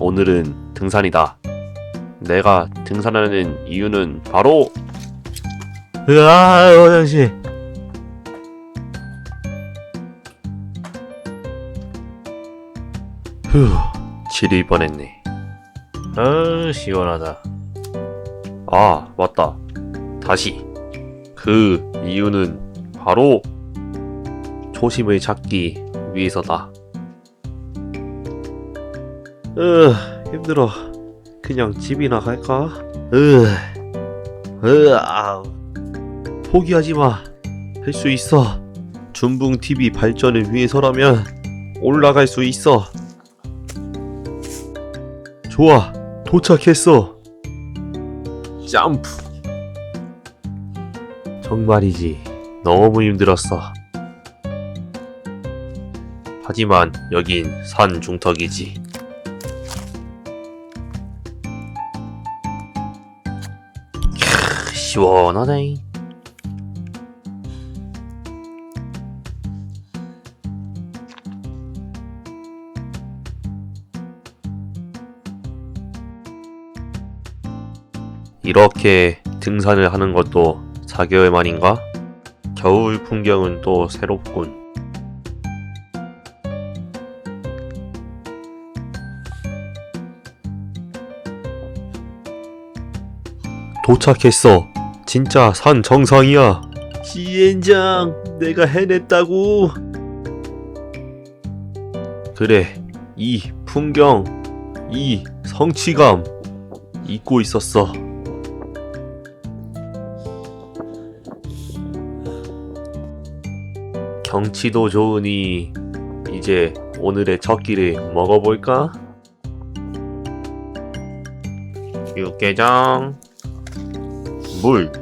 오늘은 등산이다. 내가 등산하는 이유는 바로 으아, 화장실. 휴 지릴 뻔했네. 아, 시원하다. 아 맞다. 다시 그 이유는 바로 초심을 찾기 위해서다. 으 힘들어. 그냥 집이나 갈까? 으, 으, 아, 포기하지 마. 할 수 있어. 준붕 TV 발전을 위해서라면 올라갈 수 있어. 좋아, 도착했어. 점프. 정말이지. 너무 힘들었어. 하지만 여긴 산 중턱이지. 시원하네. 이렇게 등산을 하는 것도 4개월 만인가? 겨울 풍경은 또 새롭군. 도착했어. 진짜 산 정상이야. 지엔장, 내가 해냈다고. 그래, 이 풍경, 이 성취감 잊고 있었어. 경치도 좋으니 이제 오늘의 첫 끼를 먹어볼까? 육개장 물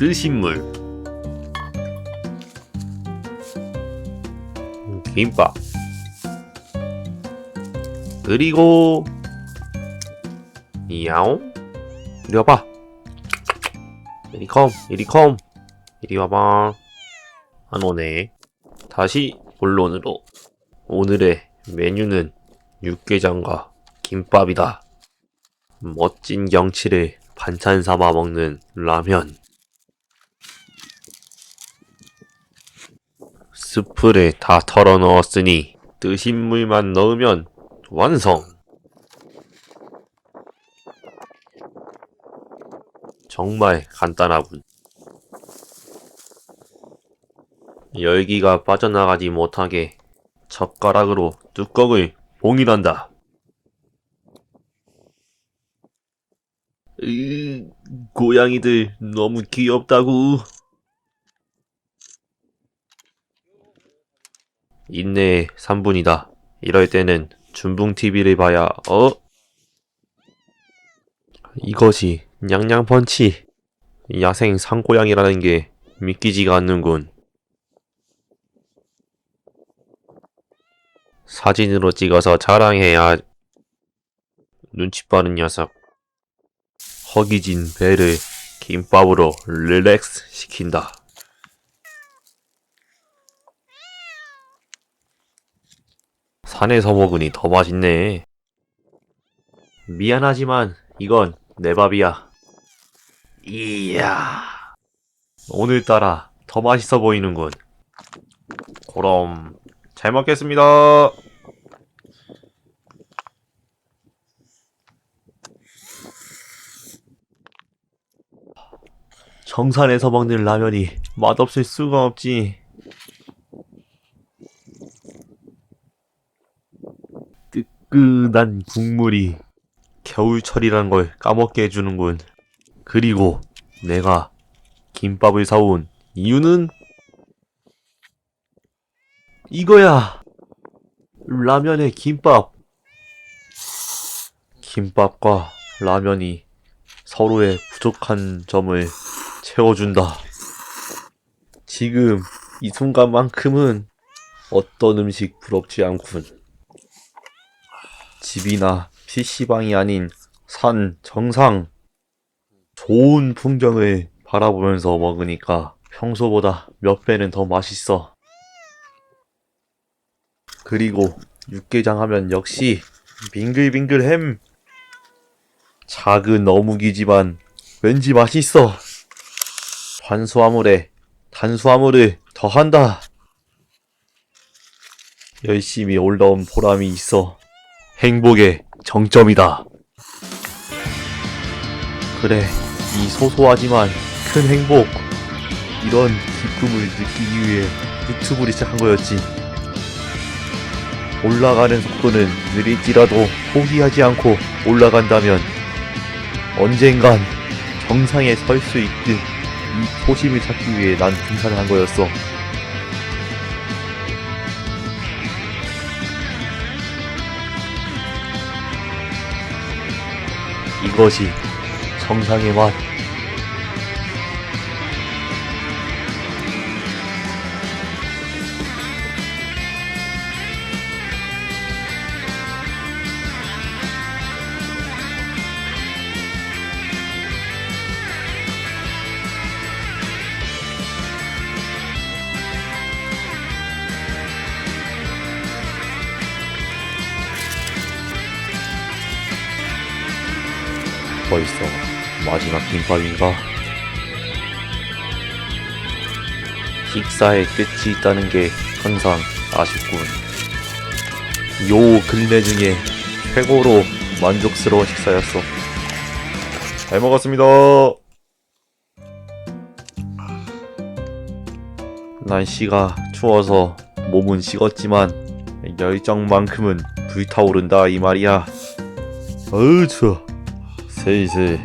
뜨신 물 김밥 그리고 야옹 이리 와봐 이리 컴 이리 컴 이리 와봐. 안 오네. 다시 본론으로. 오늘의 메뉴는 육개장과 김밥이다. 멋진 경치를 반찬 삼아 먹는 라면. 스프를 다 털어 넣었으니 뜨신 물만 넣으면 완성. 정말 간단하군. 열기가 빠져나가지 못하게 젓가락으로 뚜껑을 봉인한다. 으, 고양이들 너무 귀엽다고. 인내 3분이다. 이럴 때는 준붕 TV를 봐야 어? 이것이 냥냥 펀치. 야생 상고양이라는 게 믿기지가 않는군. 사진으로 찍어서 자랑해야 눈치 빠른 녀석. 허기진 배를 김밥으로 릴렉스 시킨다. 산에서 먹으니 더 맛있네. 미안하지만 이건 내 밥이야. 이야. 오늘따라 더 맛있어 보이는군. 그럼 잘 먹겠습니다. 정산에서 먹는 라면이 맛없을 수가 없지. 뜨끈한 국물이 겨울철이란 걸 까먹게 해주는군. 그리고 내가 김밥을 사온 이유는 이거야! 라면에 김밥! 김밥과 라면이 서로의 부족한 점을 채워준다. 지금 이 순간만큼은 어떤 음식 부럽지 않군. 집이나 PC방이 아닌 산 정상. 좋은 풍경을 바라보면서 먹으니까 평소보다 몇 배는 더 맛있어. 그리고 육개장 하면 역시 빙글빙글 햄. 작은 어묵이지만 왠지 맛있어. 탄수화물에 탄수화물을 더한다. 열심히 올라온 보람이 있어. 행복의 정점이다. 그래, 이 소소하지만 큰 행복. 이런 기쁨을 느끼기 위해 유튜브를 시작한 거였지. 올라가는 속도는 느릴지라도 포기하지 않고 올라간다면 언젠간 정상에 설 수 있듯 이 초심을 찾기 위해 난 등산을 한 거였어. 이것이 정상의 맛. 벌써 마지막 김밥인가? 식사의 끝이 있다는 게 항상 아쉽군. 요 근래 중에 최고로 만족스러운 식사였어. 잘 먹었습니다. 날씨가 추워서 몸은 식었지만 열정만큼은 불타오른다 이 말이야. 어우 추워. 슬슬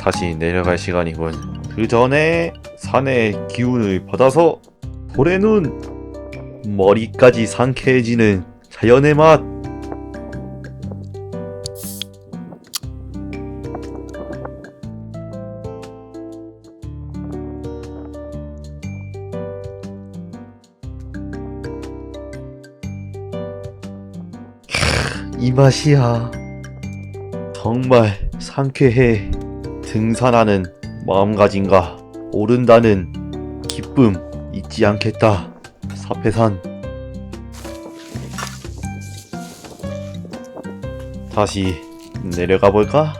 다시 내려갈 시간이군. 그 전에 산의 기운을 받아서 올해는 머리까지 상쾌해지는 자연의 맛. 이 맛이야. 정말 상쾌해. 등산하는 마음가짐과 오른다는 기쁨 잊지 않겠다. 사패산. 다시 내려가 볼까?